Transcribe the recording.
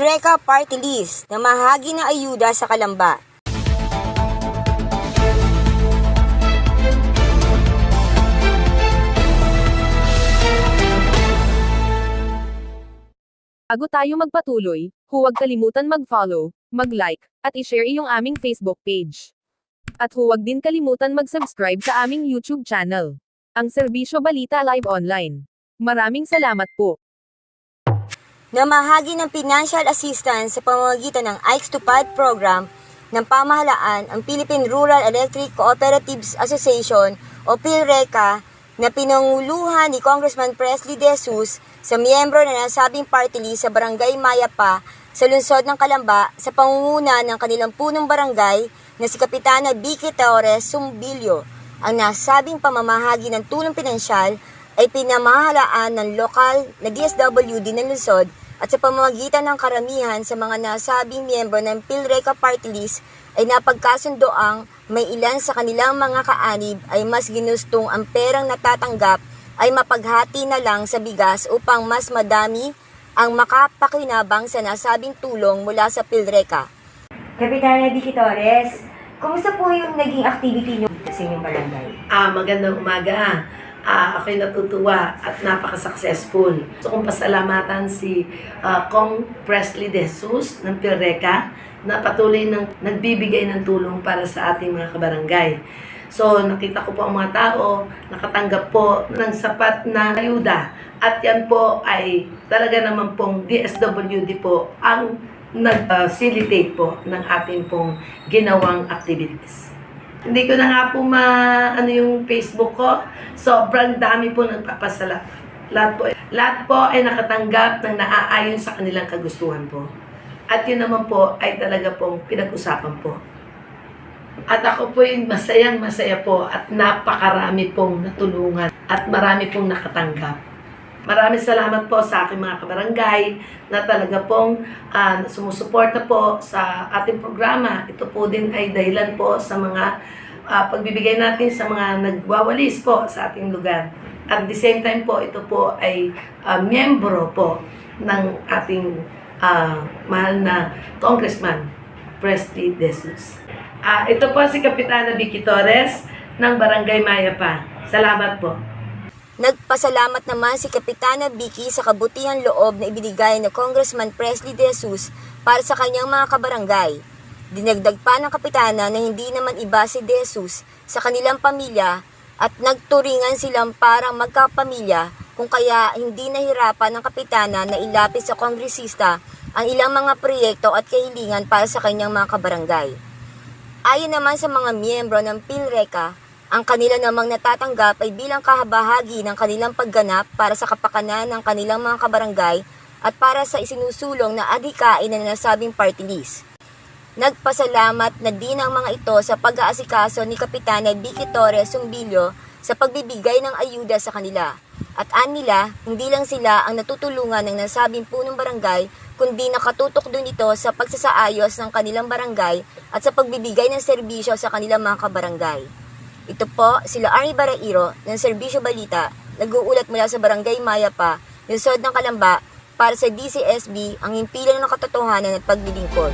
PhilReca Party List na mahagi ng ayuda sa Kalamba. Bago tayo magpatuloy, huwag kalimutan mag-follow, mag-like, at i-share iyong aming Facebook page. At huwag din kalimutan mag-subscribe sa aming YouTube channel, ang Serbisyo Balita Live Online. Maraming salamat po. Na mahagi ng financial assistance sa pamamagitan ng Ikes Tupad program ng pamahalaan ang Philippine Rural Electric Cooperatives Association o PhilReca na pinanguluhan ni Congressman Presley De Jesus sa miyembro na nasabing party list sa Barangay Mayapa sa lungsod ng Kalamba sa pangunguna ng kanilang punong barangay na si Kapitana Vicky Torres Sumbilyo. Ang nasabing pamamahagi ng tulong pinansyal ay pinamahalaan ng lokal na DSWD ng lungsod at sa pamamagitan ng karamihan sa mga nasabing miyembro ng PhilReca Party List ay napagkasundoang may ilan sa kanilang mga kaanib ay mas ginustong ang perang natatanggap ay mapaghati na lang sa bigas upang mas madami ang makapakinabang sa nasabing tulong mula sa PhilReca. Kapitana Vicky Torres, kumusta po yung naging activity niyo sa inyong barangay? Ah, magandang umaga. Ah, ako'y natutuwa at napaka-successful. So, kong pasalamatan si ah, Kong Presley De Jesus ng Pirreca na patuloy ng nagbibigay ng tulong para sa ating mga kabarangay. So, nakita ko po ang mga tao, nakatanggap po ng sapat na ayuda. At yan po ay talaga naman pong DSWD po ang nag-facilitate po ng ating pong ginawang activities. Hindi ko na nga po ma ano yung Facebook ko. Sobrang dami po nagpapasala. Lahat po, lahat po ay nakatanggap ng naaayon sa kanilang kagustuhan po. At yun naman po ay talaga pong pinag-usapan po. At ako po yung masayang masaya po at napakarami pong natulungan at marami pong nakatanggap. Maraming salamat po sa aking mga kabarangay na talaga pong ah, sumusuporta po sa ating programa. Ito po din ay dahilan po sa mga ah, pagbibigay natin sa mga nagwawalis po sa ating lugar. At the same time po, ito po ay ah, miyembro po ng ating ah, mahal na Congressman, Presley Desus. Ah, ito po si Kapitana Vicky Torres ng Barangay Mayapa. Salamat po. Nagpasalamat naman si Kapitana Vicky sa kabutihan loob na ibinigay ni Congressman Presley De Jesus para sa kanyang mga kabarangay. Dinagdag pa ng Kapitana na hindi naman iba si De Jesus sa kanilang pamilya at nagturingan silang parang magkapamilya kung kaya hindi nahirapan ng Kapitana na ilapit sa kongresista ang ilang mga proyekto at kahilingan para sa kanyang mga kabarangay. Ayon naman sa mga miyembro ng PhilReca, ang kanila namang natatanggap ay bilang kahabahagi ng kanilang pagganap para sa kapakanan ng kanilang mga kabarangay at para sa isinusulong na adhikain na nasabing party list. Nagpasalamat na din ang mga ito sa pag-aasikaso ni Kapitana Vicky Torres Sumbilyo sa pagbibigay ng ayuda sa kanila. At anila, hindi lang sila ang natutulungan ng nasabing punong barangay, kundi nakatutok din ito sa pagsasaayos ng kanilang barangay at sa pagbibigay ng serbisyo sa kanilang mga kabarangay. Ito po sila Ari Barairo ng Serbisyo Balita, nag-uulat mula sa Barangay Mayapa, Lungsod ng Kalamba, para sa DCSB ang himpilang ng katotohanan at paglilingkod.